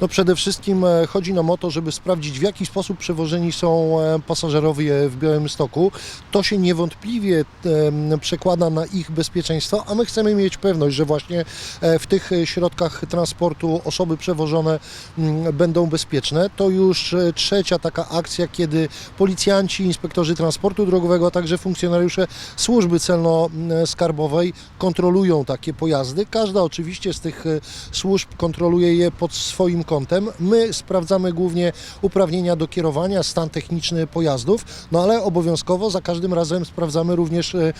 No przede wszystkim e, chodzi nam o to, żeby sprawdzić w jaki sposób przewożeni są e, pasażerowie w Białymstoku. To się niewątpliwie em, przekłada na ich bezpieczeństwo, a my chcemy mieć pewność, że właśnie e, w tych e, środkach transportu osoby przewożone będą bezpieczne. To już e, trzecia taka akcja, kiedy policjanci, inspektorzy transportu drogowego, a także funkcjonariusze służby celno-skarbowej kontrolują takie pojazdy. Każda oczywiście z tych e, służb kontroluje je pod swoim kątem. My sprawdzamy głównie uprawnienia do kierowania, stan techniczny pojazdów, no ale obowiązkowo za każdym razem sprawdzamy również e,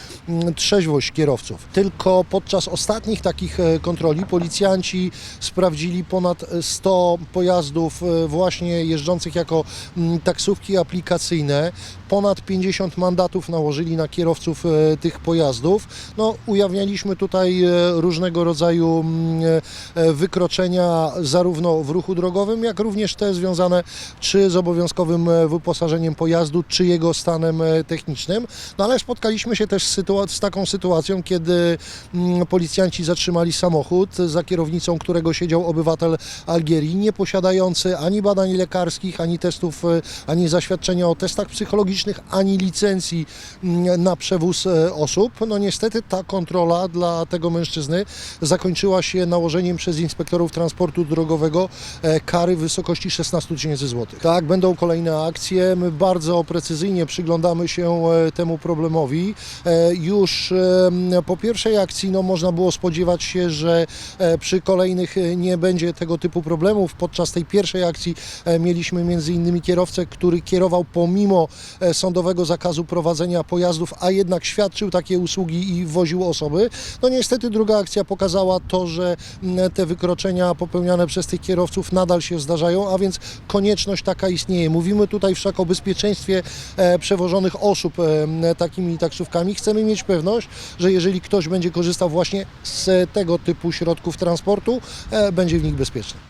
trzeźwość kierowców. Tylko podczas ostatnich takich e, kontroli policjanci sprawdzili ponad 100 pojazdów e, właśnie jeżdżących jako taksówki aplikacyjne. Ponad 50 mandatów nałożyli na kierowców tych pojazdów. No, ujawnialiśmy tutaj różnego rodzaju wykroczenia zarówno w ruchu drogowym, jak również te związane czy z obowiązkowym e, wyposażeniem pojazdu, czy jego stanem e, technicznym. No ale spotkaliśmy się też z, z taką sytuacją, kiedy mm, policjanci zatrzymali samochód, za kierownicą którego siedział obywatel Algierii, nie posiadający ani badań lekarskich, ani testów, e, ani zaświadczenia o testach psychologicznych, ani licencji mm, na przewóz osób. No niestety ta kontrola dla tego mężczyzny zakończyła się nałożeniem przez inspektorów transportu drogowego kary w wysokości 16 tysięcy złotych. Tak, będą kolejne akcje. My bardzo precyzyjnie przyglądamy się e, temu problemowi. E, Już e, po pierwszej akcji no, można było spodziewać się, że e, przy kolejnych e, nie będzie tego typu problemów. Podczas tej pierwszej akcji e, mieliśmy między innymi kierowcę, który kierował pomimo e, sądowego zakazu prowadzenia pojazdów, a jednak świadczył takie usługi i woził osoby. No niestety druga akcja pokazała to, że te wykroczenia popełniane przez tych kierowców nadal się zdarzają, a więc konieczność taka istnieje. Mówimy tutaj wszak o bezpieczeństwie e, przewożonych osób e, takimi taksówkami. Chcemy mieć pewność, że jeżeli ktoś będzie korzystał właśnie z tego typu środków transportu, e, będzie w nich bezpieczny.